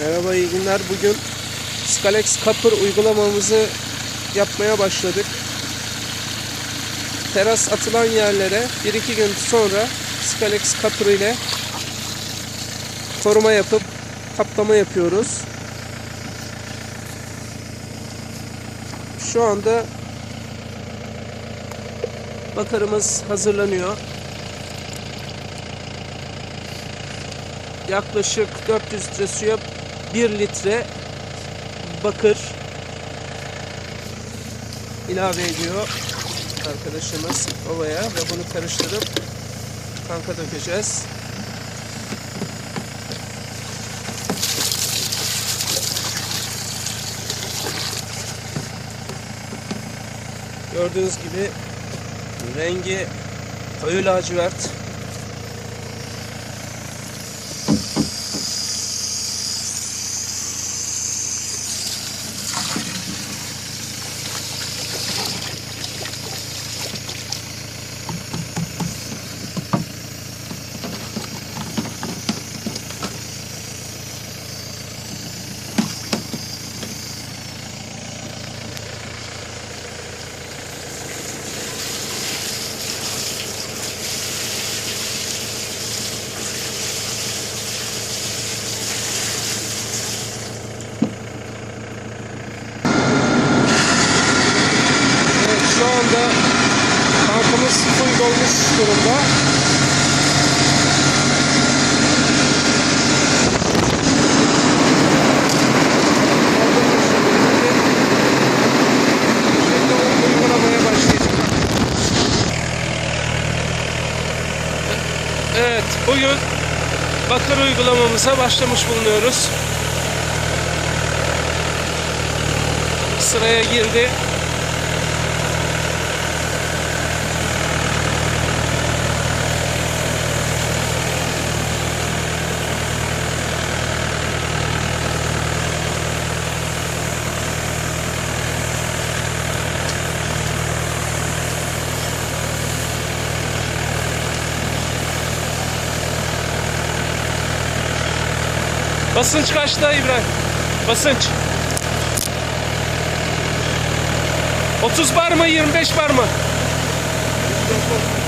Merhaba iyi günler. Bugün Scalex Copper uygulamamızı yapmaya başladık. Teras atılan yerlere 1-2 gün sonra Scalex Copper ile koruma yapıp kaplama yapıyoruz. Şu anda bakarımız hazırlanıyor. yaklaşık 400 litre suya 1 litre bakır ilave ediyor arkadaşımız ovaya ve bunu karıştırıp tanka dökeceğiz. Gördüğünüz gibi rengi koyu lacivert. Evet şu anda tankımız full dolmuş durumda. Evet bugün bakır uygulamamıza başlamış bulunuyoruz. Sıraya girdi. Basınç kaçta İbrahim? Basınç. 30 bar mı 25 bar mı? 25 bar.